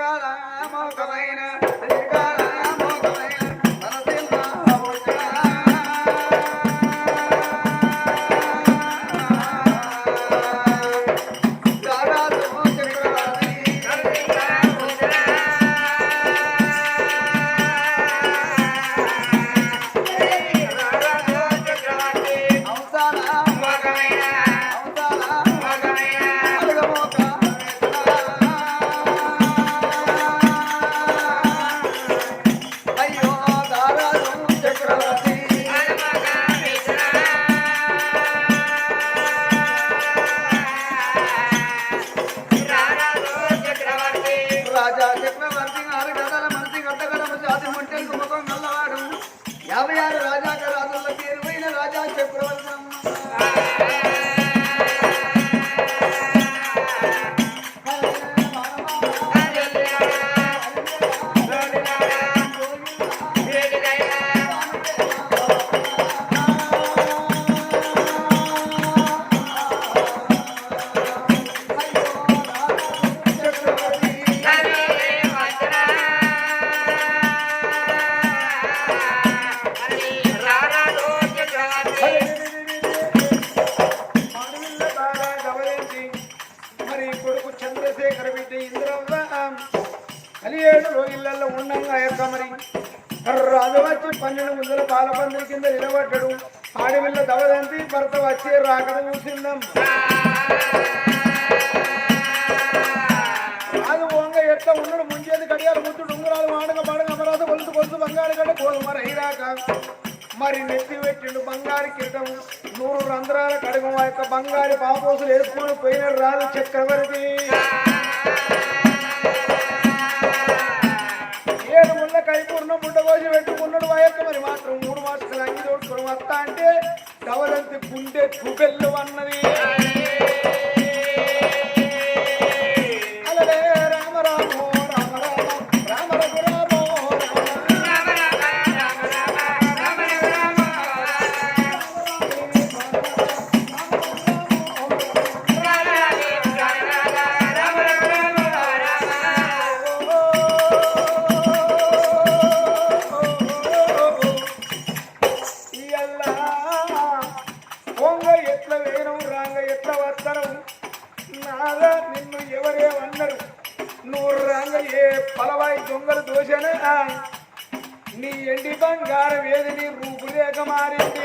శ్రీకాళ మోకమైన పన్నెండు ముందర పాలపందిరి కింద నిలబడ్డాడు. ఆడవిల్ల దవదంతి భర్త వచ్చే రాకడ చూసిందాం అది వంగ ఎట్లా ఉన్నాడు ముంచేది గడియాలు ముద్దుడు ఉంగరాలు వాడక పడక అమరాధ కొలుసు కొలుసు బంగారు గడ్డ గోధుమ మరి మరి నెత్తి పెట్టిండు బంగారు కిరీటం. నూరు రంధ్రాల కడుగు ఆ యొక్క బంగారు పాపోసులు వేసుకొని పోయిన రాజు చక్రవర్తి. గుండె కుబెల్లు అన్నది. నాదా నిన్ను ఎవరేమన్నారు నువ్వు రాంగ ఏ పలవాయి దొంగలు దోషనా నీ ఎండి బంగారం ఏది నీ రూపురేఖ మారింది.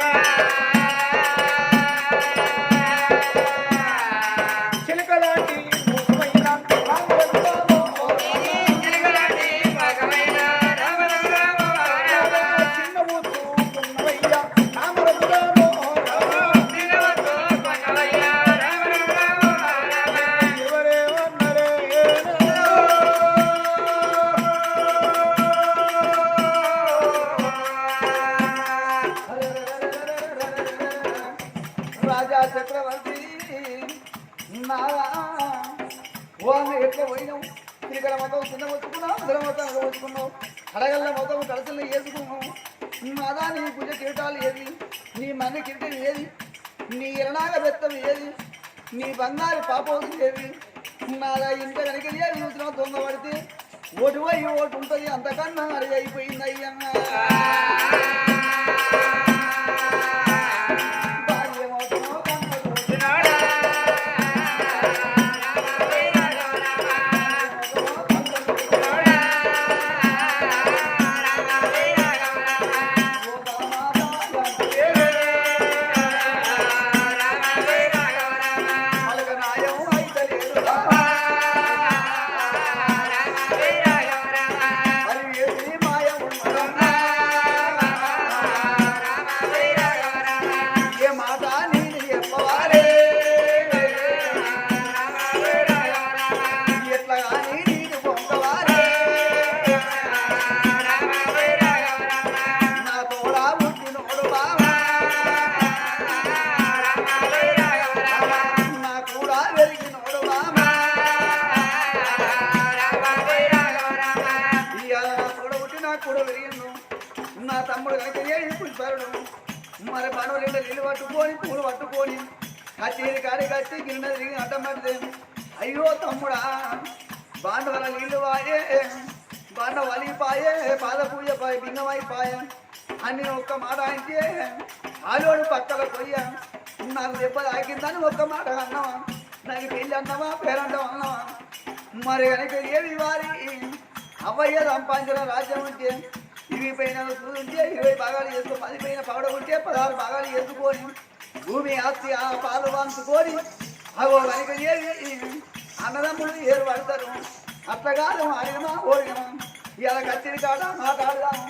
బంగారు పాపం ఏది? నాలా ఇంత కనుక ఏది చూసినా దొంగ పడితే ఓటు పోయి ఓటు ఉంటుంది అంతకన్నా. కట్టి గిన్నె తిరిగి అయ్యో తమ్ముడా బాండవల నీళ్ళు వాయే బాండ వలిపాయే పాద పూజ పాయ బింగమైపాయ అని ఒక్క మాట అంటే ఆలోడు పక్కల పోయా నాకు దెబ్బ తాకిందని ఒక్క మాట అన్నావా? నాకు పెళ్ళి అన్నావా? పేరంటావు అన్నావా? మరి కనుక ఏది వారి? అవయ్య సంపాదించిన రాజ్యం ఉంటే ఇవి పైన ఉంటే ఇరవై భాగాలు చేసుకో పది పైన పవడ ఉంటే పదహారు భాగాలు చేసుకోని భూమి ఆస్తి ఆ పాలు పంచుకొని అవో కనుక ఏది? అన్నదమ్ములు ఏరు పడతారు అట్లా కాదు అడిగమా ఓడిగమా ఇలా కత్తిరి కాడ మాట్లాడదాము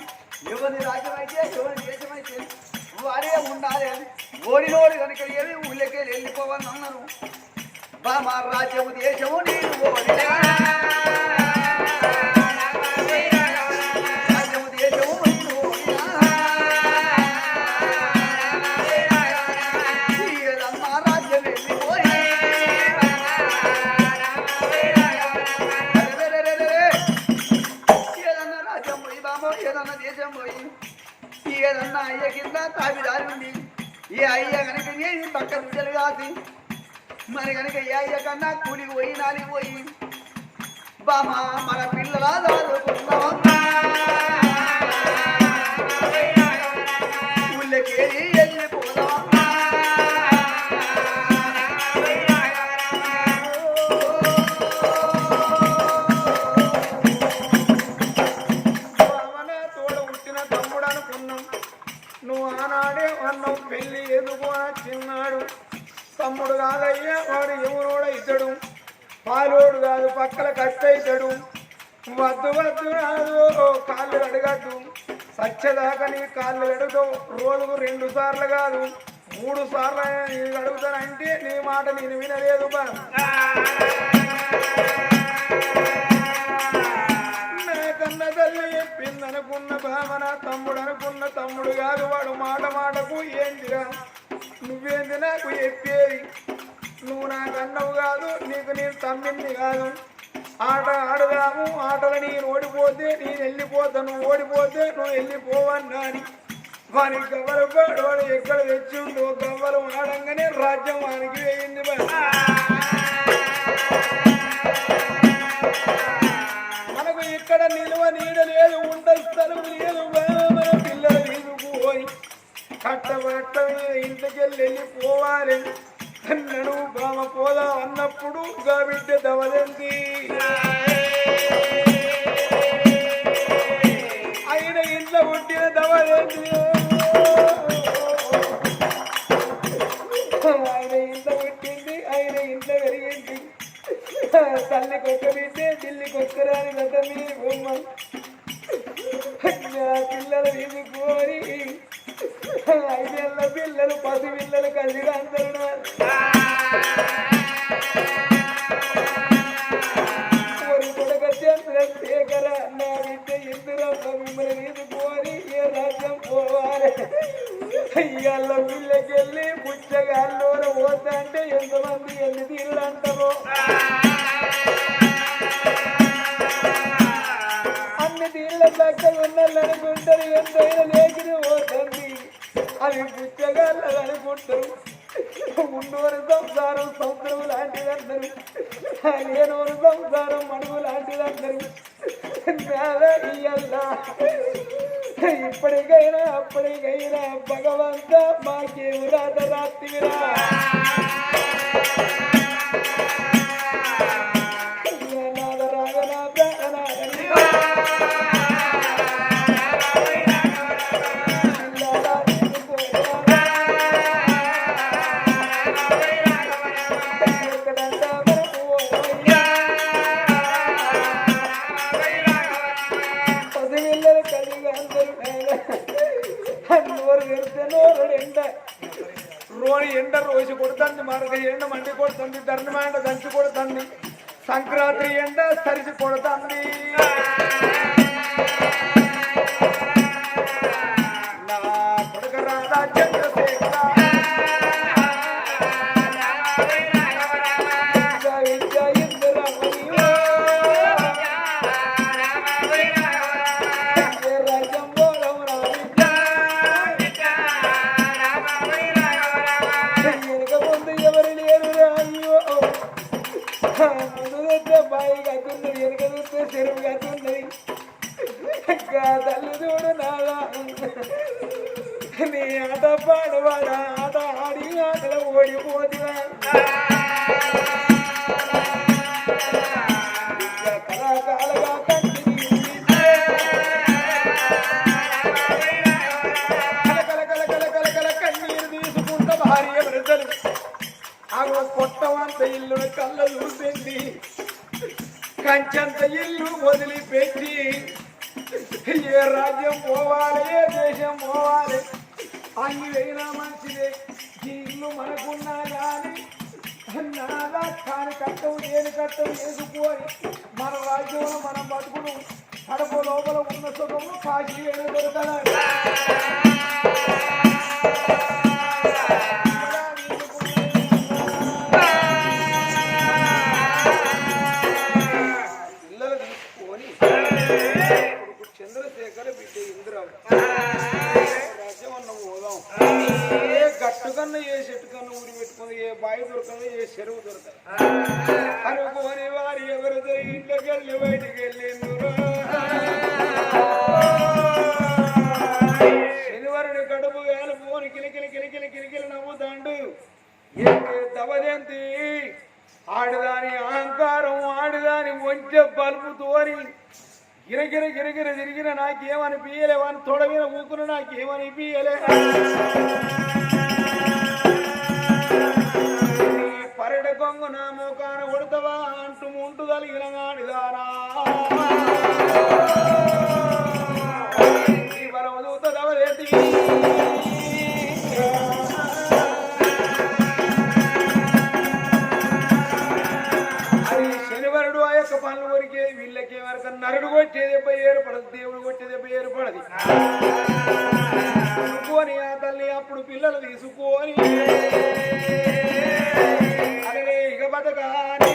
ఎవరిని రాజ్యమైతే అయితే ఎవరిని దేశమైతే? వారే ఉండాలి. ఓడినోడు కనుక ఏమి ఊళ్ళకే వెళ్ళిపోవాలని అన్నారు. బా మా రాజ్యము దేశము నీరు ఓడినా. కన్నా కూలికి పోయి నాలికి పోయి. బామా మన పిల్లల దాదుకుందామమ్మా ఊళ్ళకెళ్ళి వెళ్ళిపోదామమ్మా తోడు పుట్టిన తమ్ముడు అనుకున్నాం. నువ్వు ఆనాడే అన్నం పెళ్ళి ఎదుగు చిన్నాడు తమ్ముడు కాదయ్యా పాలోడు కాదు పక్కల కట్టయితాడు వద్దు వద్దు రాదు కాళ్ళు అడగద్దు. సచ్చదాకా నీ కాళ్ళు అడుగుతావు రోజుకు రెండు సార్లు కాదు మూడు సార్లు నేను అడుగుతానంటే నీ మాట నేను వినలేదు బా. కన్న తల్లి చెప్పింది అనుకున్న భావన తమ్ముడు అనుకున్న తమ్ముడు కాదు వాడు మాట మాటకు ఏంటిరా నువ్వేంది నాకు చెప్పేది? నువ్వు నాకు అన్నవు కాదు నీకు నేను తమ్మింది కాదు. ఆట ఆడదాము ఆటలు నేను ఓడిపోతే నేను వెళ్ళిపోతా నువ్వు ఓడిపోతే నువ్వు వెళ్ళిపోవన్నా అని వాని గవ్వలు వాడు ఎక్కడ తెచ్చిండు గవ్వలు ఆడంగానే రాజ్యం వానికి వేయింది మనకు ఇక్కడ నిలువ నీడ లేదు ఉండ స్థలం లేదు పిల్లలు తీసుకుపోయి కట్టబట్ట ఇంటికెళ్ళి వెళ్ళిపోవాలి. అన్నడు బామ పోదా అన్నప్పుడు గా బిడ్డ దవదంతి ఆయన ఇంట్లో పుట్టిన దవదంతి పుచ్చగాళ్ళు అనుకుంటారు ఉన్నోరు సంసారం సముద్రం లాంటిది అందరు లేనోరు సంసారం మడుగు లాంటిది అందరు ఇప్పటికైనా అప్పటికైనా భగవంత మాకేము రాత రాత్రిరా ఆగో పొట్టవంత ఇల్లును కళ్ళ చూసింది కంచంత ఇల్లు వదిలిపెట్టి ఏ రాజ్యం పోవాలి ఏ దేశం పోవాలి? అన్ని అయినా మంచిదే. ఈ ఇల్లు మనకున్నా కానీ నాదా కాని కట్టవు నేను కట్టవు వేసుకొని మన రాజ్యంలో మనం బతుకును కడప లోపల ఉన్న సుఖము కాశీ వేణ దొరకదా కన్నా ఏ చెట్టు కన్నా ఊరి పెట్టుకుంది ఏ బావి దొరకదు ఏ చెరువు దొరకదు. అనుకోని వారి ఎవరితో ఇంట్లోకి వెళ్ళి బయటికి వెళ్ళిందురు శనివారుని కడుపు వేలు పోని కిలికిలి కిలికిలి కిలికిలి నవ్వుతాండు. ఏంటి దవజంతి? ఆడదాని అహంకారం ఆడదాని వంచె బలుపుతోని గిరగిర గిరగిర తిరిగిన నాకేమని పియలే వాని తొడవిన ఊకున నాకేమని పియలే పరడ కొంగు నా మోకాన కొడతావా అంటూ ముంటు కలిగిన గాడిదానా పనులు కొరికే వీళ్ళకే వరకు నరుడు కొట్టేది ఏర్పడదు దేవుడు కొట్టేది దెబ్బ ఏర్పడదు. తీసుకొని ఆ తల్లి అప్పుడు పిల్లలు తీసుకొని అరే ఇక బతకాని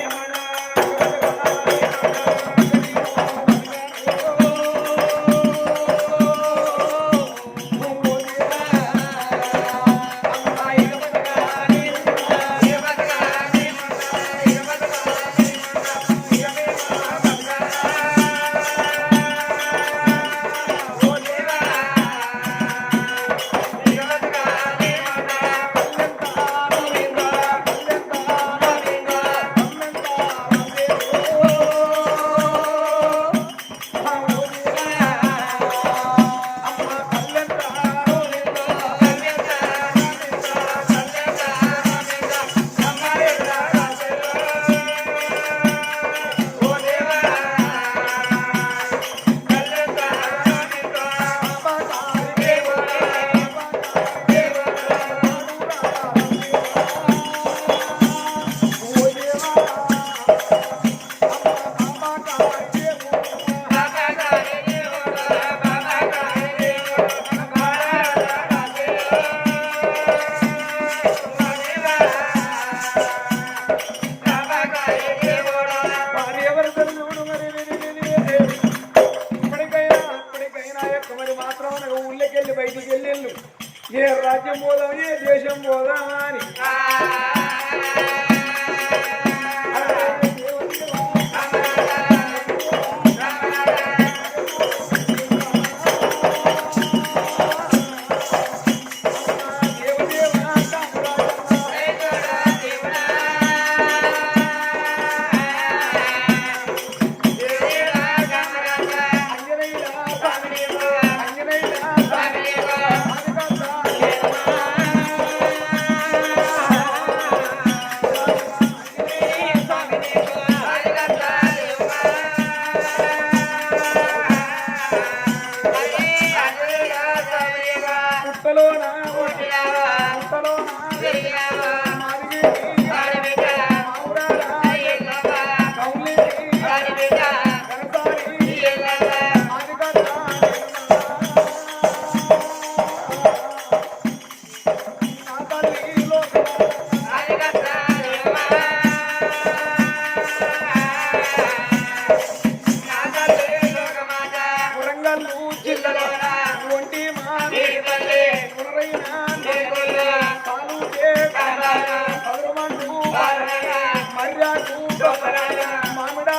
లోన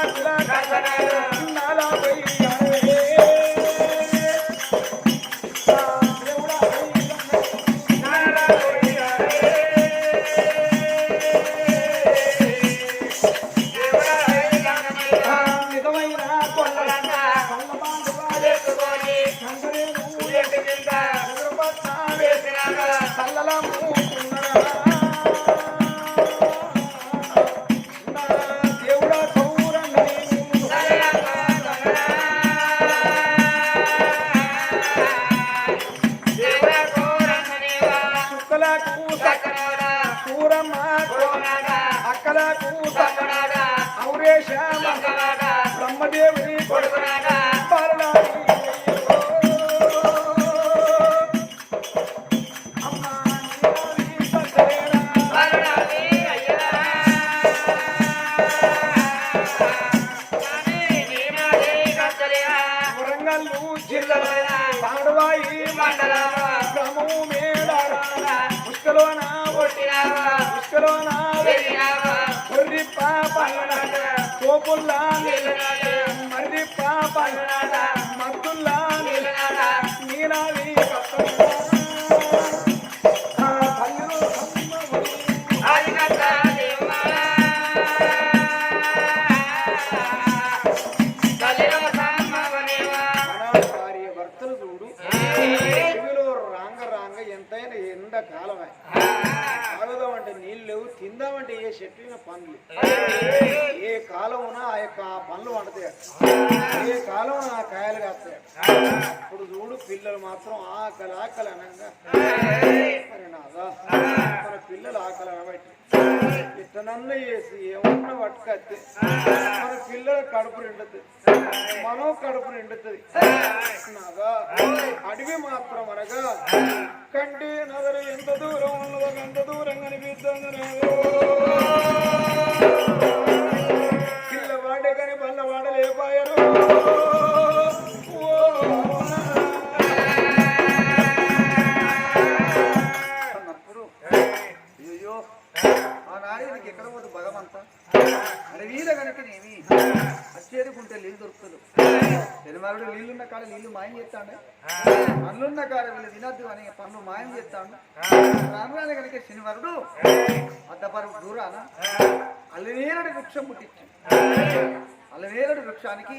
కథన చుక్కలకు సూరమ్మ అక్కలకు ఔరేష బ్రహ్మదేవుని బాలనాథి. கொள்ளான் மதிப்பா பண்ணாதான் సంవత్సరం ఆకలి ఆకలి అనగా మరి నాదా మన పిల్లలు ఆకలి అనబట్టి. ఇట్టనన్న చేసి ఏమన్నా పట్టుకత్తే మన పిల్లల కడుపు నిండుతుంది. మనం కడుపు నిండుతుంది. నాదా? అడవి మాత్రం అనగా కంటి నగరు ఎంత దూరం ఉన్నదో అంత దూరం కనిపిస్తుంది పిల్లవాడే కానీ పల్లవాడ పోదు అడవిల కనుకనేమి అచ్చేరుకుంటే నీళ్ళు దొరుకుతుంది జనమారుడు నీళ్ళున్న కాడ నీళ్ళు మాయం చేస్తాడు. పనులున్న కాడ వీళ్ళు తినద్దు అని పనులు మాయం చేస్తాడు. రానురాని కనుక శనివారుడు అద్దపరు దూరాన అల్లనేరడు వృక్షం పుట్టించు అల్లనేరడు వృక్షానికి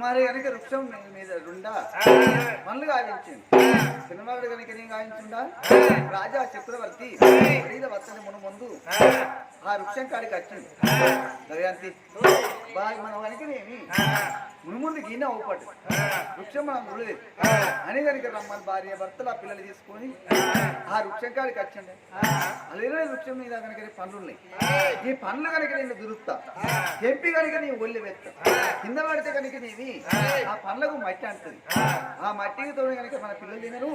మరి కనుక వృక్షం మీద రుండా మనలు గాయించింది సినిమాడు కనుక నేను గావించుండా? రాజా చక్రవర్తి శరీర వత్తని మును ముందు ఆ వృక్షం కాడికి వచ్చింది. దయాంతి బాగా మనం కనుకనేమి మును ముందు గిన్నె అవుపట్టు. వృక్షం మనం ముడలేదు అని కనుక రమ్మని భార్య భర్తలు ఆ పిల్లలు తీసుకొని ఆ. వృక్షం కాడికి వచ్చిండే. అల్లే వృక్షం మీద కనుక పండ్లు ఉన్నాయి ఈ పండ్లు కనుక నేను దురుస్తా ఎంపి కనుక నీ ఒళ్ళు వెత్త. కింద పడితే కనుక నీవి ఆ. పండ్లకు మట్టి అంటది. ఆ. మట్టితో కనుక మన పిల్లలు తినరు.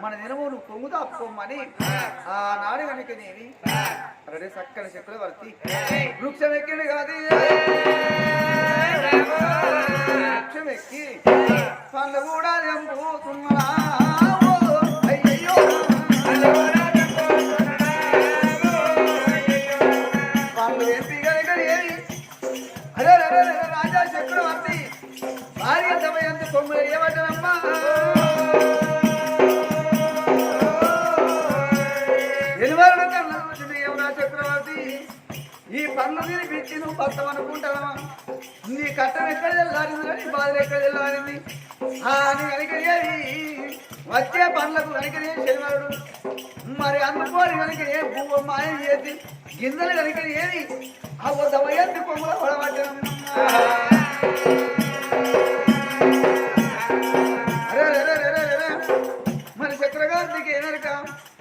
మన దినము నువ్వు కొమ్ము తాపుకోమని ఆ. నాడు కనుక నేవి అరే చక్కని చక్రవర్తి వృక్షం ఎక్కింది కాదు. వృక్షం ఎక్కి పళ్ళు కూడా ఎంపుతున్నా అయ్యయ్యో. పండ్లు ఎంపి అరే రాజా చక్రవర్తి భార్య సమయంత కొమ్ములు ఏమంటారమ్మా? ఈ పనులు మీరు పెట్టి నువ్వు పత్తం అనుకుంటావా? నీ కట్టం ఎక్కడ తెల్లారింది నీ బాధలు ఎక్కడ తెల్లారింది? ఆ, నీ వచ్చే పనులకు కనికరియే శనివారుడు. మరి అందుకోని కనుక ఏ భూమ మాయం చేసి గింజలు కనుక ఏది? ఆ దమయంతి కొమ్మల పడబట్టడం అరే అరే అరే అరే అరే మరి చక్రగారికి ఏమరిక?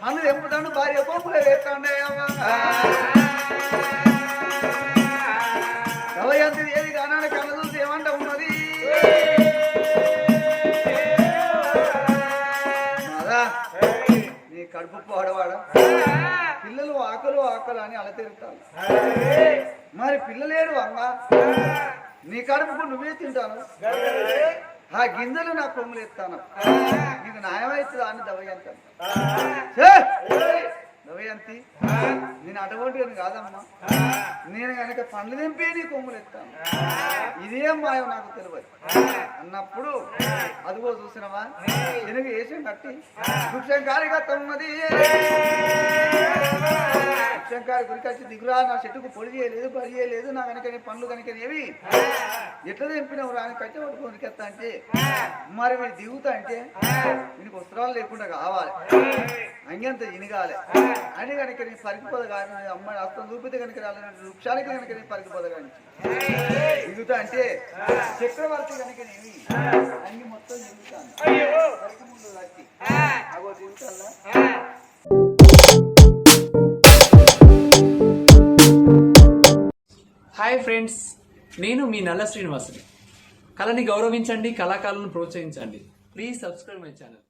పనులు భార్య కొమ్ములు వేస్తాండే కడుపు పాడవాడా. పిల్లలు ఆకలు ఆకలు అని అలా తిరుగుతారు మరి పిల్లలేడు అమ్మ. నీ కడుపుకు నువ్వే తింటాను. ఆ గింజలు నా కొమ్ములు ఎత్తాను. నీకు న్యాయమవుతుందా అని నువ్వే దవయంతి నేను అటువంటి కాదమ్మా. నేను కనుక పండ్లు తెంపి నీ కొమ్ములు ఎత్తాను. ఇదేం మాయం నాకు తెలియదు. అన్నప్పుడు అదిగో చూసినవా? వెనుక వేసం కట్టి వృక్షంకారి ఉన్నది వృక్షంకారి గురికొచ్చి దిగురా నా చెట్టుకు పొడి చేయలేదు పడి చేయలేదు నా కనుక నీ పండ్లు కనుక ఏవి ఎట్లా దింపినావు రాని కట్టి పట్టుకొని ఎత్తా అంటే మరి మీరు దిగుతా అంటే నీకు వస్త్రాలు లేకుండా కావాలి. అంగంత ఇనగాలి. అని కనుక నీ పరికిపోద కానీ అమ్మాయి అస్తం చూపితే కనుక రాలని వృక్షానికి కనుక నీ పరికిపోద కానీ. దిగుతా అంటే చక్రవర్తి కనుక నేమి అన్ని మొత్తం దిగుతాను ముందు అగో దిగుతాను హాయ్ ఫ్రెండ్స్ నేను మీ నల్ల శ్రీనివాసుని. కళని గౌరవించండి కళాకారులను ప్రోత్సహించండి. Please subscribe my channel.